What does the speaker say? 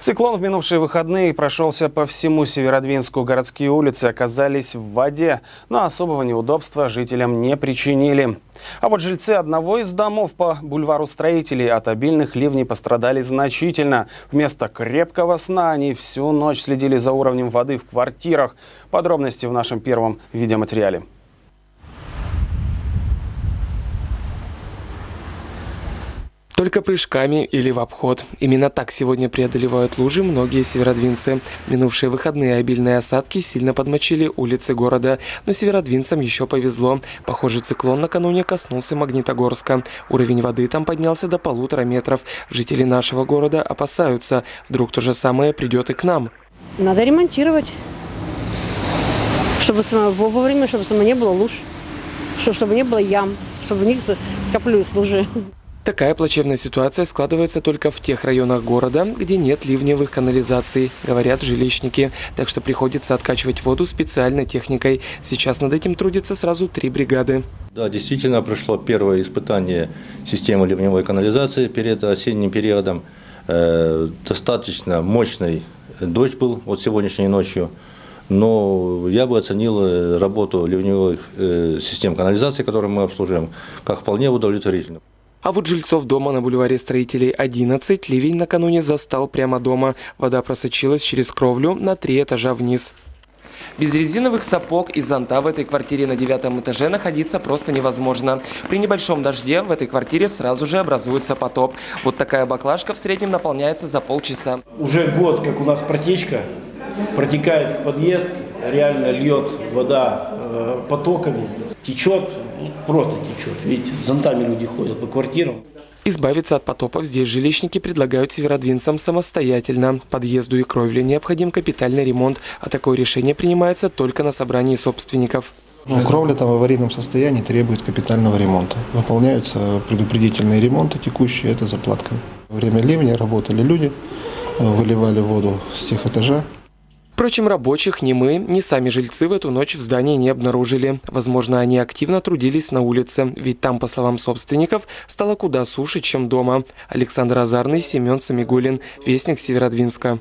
Циклон в минувшие выходные прошелся по всему Северодвинску. Городские улицы оказались в воде, но особого неудобства жителям не причинили. А вот жильцы одного из домов по бульвару строителей от обильных ливней пострадали значительно. Вместо крепкого сна они всю ночь следили за уровнем воды в квартирах. Подробности в нашем первом видеоматериале. Только прыжками или в обход. Именно так сегодня преодолевают лужи многие северодвинцы. Минувшие выходные обильные осадки сильно подмочили улицы города. Но северодвинцам еще повезло. Похоже, циклон накануне коснулся Магнитогорска. Уровень воды там поднялся до полутора метров. Жители нашего города опасаются. Вдруг то же самое придет и к нам. Надо ремонтировать, чтобы само- во- вовремя, чтобы само не было луж, что- чтобы не было ям, чтобы в них скоплились лужи. Такая плачевная ситуация складывается только в тех районах города, где нет ливневых канализаций, говорят жилищники. Так что приходится откачивать воду специальной техникой. Сейчас над этим трудятся сразу три бригады. Да, действительно прошло первое испытание системы ливневой канализации перед осенним периодом. Э, достаточно мощный дождь был вот сегодняшней ночью. Но я бы оценил э, работу ливневых э, систем канализации, которые мы обслуживаем, как вполне удовлетворительно. А вот жильцов дома на бульваре строителей 11 ливень накануне застал прямо дома. Вода просочилась через кровлю на три этажа вниз. Без резиновых сапог и зонта в этой квартире на девятом этаже находиться просто невозможно. При небольшом дожде в этой квартире сразу же образуется потоп. Вот такая баклажка в среднем наполняется за полчаса. Уже год, как у нас протечка, протекает в подъезд, реально льет вода э, потоками, течет, просто течет. Видите, с зонтами люди ходят по квартирам. Избавиться от потопов здесь жилищники предлагают северодвинцам самостоятельно. Подъезду и кровле необходим капитальный ремонт, а такое решение принимается только на собрании собственников. Ну, кровля там в аварийном состоянии требует капитального ремонта. Выполняются предупредительные ремонты текущие, это заплатка. Во время ливня работали люди, э, выливали воду с тех этажа. Впрочем, рабочих ни мы, ни сами жильцы в эту ночь в здании не обнаружили. Возможно, они активно трудились на улице, ведь там, по словам собственников, стало куда суше, чем дома. Александр Азарный, Семен Самигулин, Вестник Северодвинска.